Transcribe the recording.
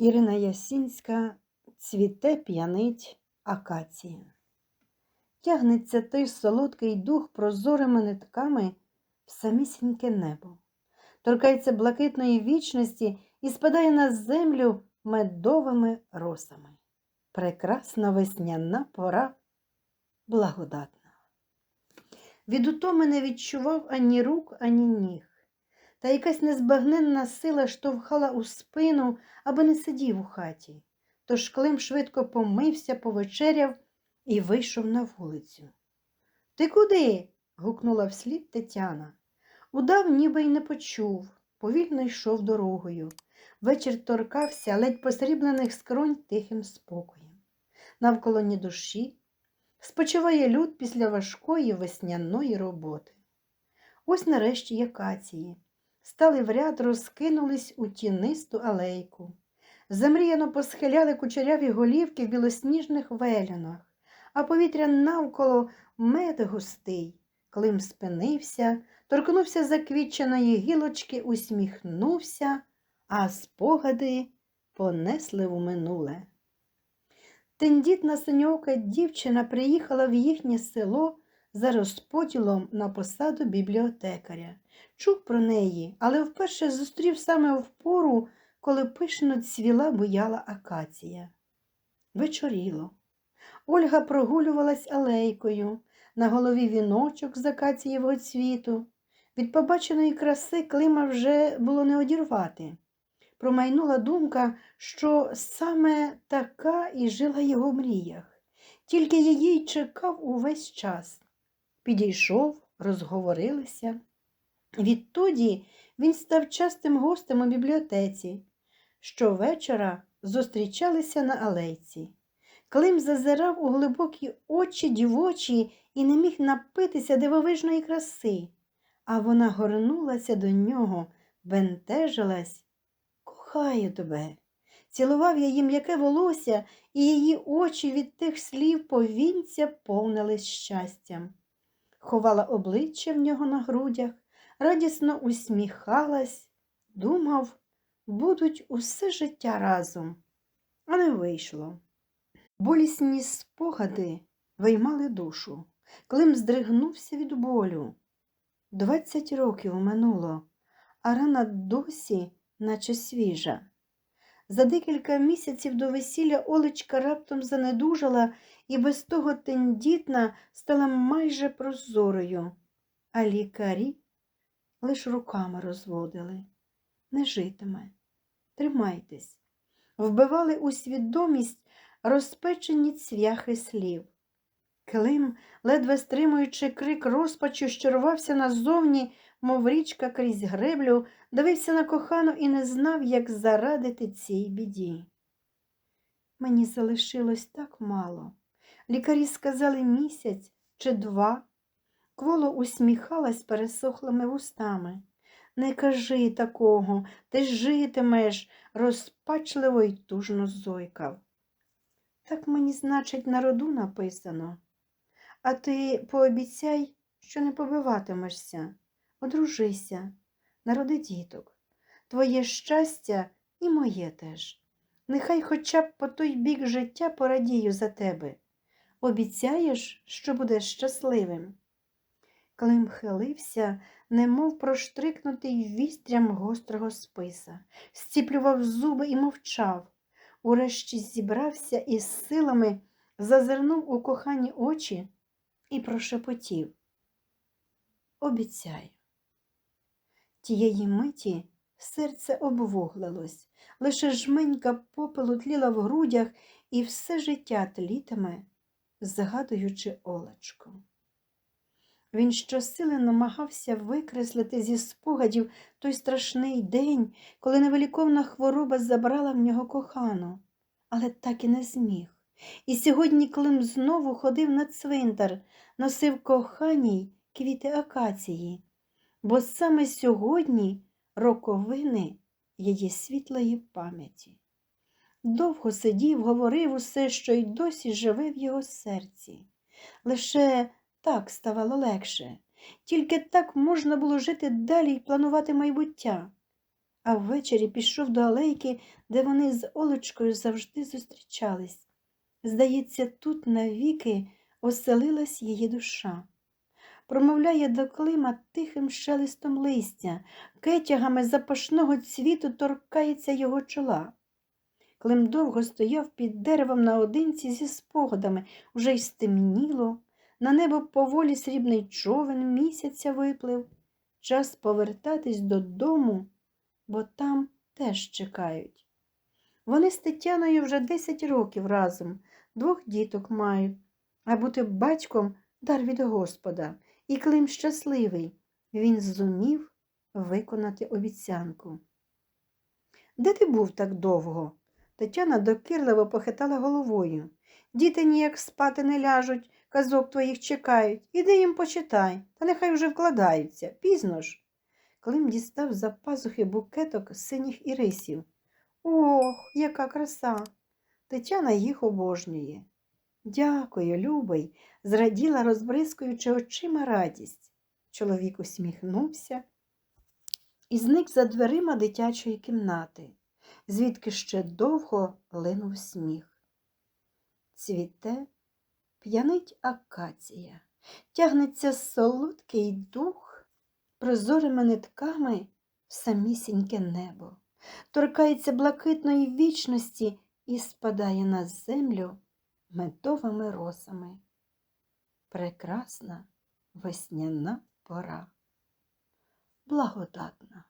Ірина Ясінська цвіте п'янить акація. Тягнеться той солодкий дух прозорими нитками в самісіньке небо, торкається блакитної вічності і спадає на землю медовими росами. Прекрасна весняна пора благодатна. Від утоми не відчував ані рук, ані ніг, та якась незбагненна сила штовхала у спину, аби не сидів у хаті. Тож Клим швидко помився, повечеряв і вийшов на вулицю. Ти куди? гукнула вслід Тетяна. Удав, ніби й не почув, повільно йшов дорогою. Вечір торкався ледь посріблених скронь тихим спокоєм. Навколо ні душі спочиває люд після важкої весняної роботи. Ось нарешті якації. Стали в ряд, розкинулись у тінисту алейку. Замріяно посхиляли кучеряві голівки в білосніжних велянах, а повітря навколо мед густий. Клим спинився, торкнувся заквітченої гілочки, усміхнувся, а спогади понесли в минуле. Тендітна синьока дівчина приїхала в їхнє село за розподілом на посаду бібліотекаря. Чув про неї, але вперше зустрів саме в пору, коли пишно цвіла буяла акація. Вечоріло. Ольга прогулювалась алейкою, на голові віночок з акацієвого цвіту. Від побаченої краси Клима вже було не одірвати. Промайнула думка, що саме така і жила його в мріях, тільки її чекав увесь час. Підійшов, розговорилися. Відтоді він став частим гостем у бібліотеці. Щовечора зустрічалися на алейці. Клим зазирав у глибокі очі дівочі і не міг напитися дивовижної краси, а вона горнулася до нього, бентежилась. Кохаю тебе. Цілував її м'яке волосся, і її очі від тих слів повінця повнились щастям. Ховала обличчя в нього на грудях, радісно усміхалась, думав, будуть усе життя разом, а не вийшло. Болісні спогади виймали душу. Клим здригнувся від болю. Двадцять років минуло, а рана досі, наче свіжа. За декілька місяців до весілля Олечка раптом занедужала і без того тендітна стала майже прозорою, а лікарі лиш руками розводили. Не житиме, тримайтесь, вбивали у свідомість розпечені цвяхи слів. Клим, ледве стримуючи крик розпачу, що рвався назовні, мов річка крізь греблю, дивився на кохану і не знав, як зарадити цій біді. Мені залишилось так мало. Лікарі сказали місяць чи два. Кволо усміхалась пересохлими вустами. Не кажи такого, ти житимеш, розпачливо й тужно зойкав. Так мені, значить, на роду написано. А ти пообіцяй, що не побиватимешся, одружися, народи діток. Твоє щастя і моє теж. Нехай хоча б по той бік життя порадію за тебе. Обіцяєш, що будеш щасливим. Клим хилився, немов проштрикнутий вістрям гострого списа, зціплював зуби і мовчав. Урешті зібрався і з силами зазирнув у кохані очі і прошепотів. Обіцяю. Тієї миті серце обвуглилось, лише жменька попелу тліла в грудях і все життя тлітиме, згадуючи Олечку. Він щосили намагався викреслити зі спогадів той страшний день, коли невеликовна хвороба забрала в нього кохану, але так і не зміг. І сьогодні Клим знову ходив на цвинтар, носив коханій квіти акації, бо саме сьогодні роковини її світлої пам'яті. Довго сидів, говорив усе, що й досі живе в його серці. Лише так ставало легше, тільки так можна було жити далі і планувати майбуття. а ввечері пішов до алейки, де вони з Олечкою завжди зустрічались. Здається, тут навіки оселилась її душа. Промовляє до Клима тихим шелестом листя, кетягами запашного цвіту торкається його чола. Клим довго стояв під деревом наодинці зі спогадами, уже й стемніло, на небо поволі срібний човен місяця виплив. Час повертатись додому, бо там теж чекають. Вони з Тетяною вже 10 років разом, двох діток мають, а бути батьком дар від Господа, і Клим щасливий, він зумів виконати обіцянку. Де ти був так довго? Тетяна докірливо похитала головою. Діти ніяк спати не ляжуть, казок твоїх чекають. Іди їм почитай, та нехай вже вкладаються. Пізно ж. Клим дістав за пазухи букеток синіх ірисів. Ох, яка краса! Тетяна їх обожнює. Дякую, любий, зраділа, розбризкуючи очима радість. Чоловік усміхнувся і зник за дверима дитячої кімнати, звідки ще довго линув сміх. Цвіте, п'янить акація, тягнеться солодкий дух, прозорими нитками в самісіньке небо, торкається блакитної вічності і спадає на землю медовими росами. Прекрасна весняна пора, благодатна.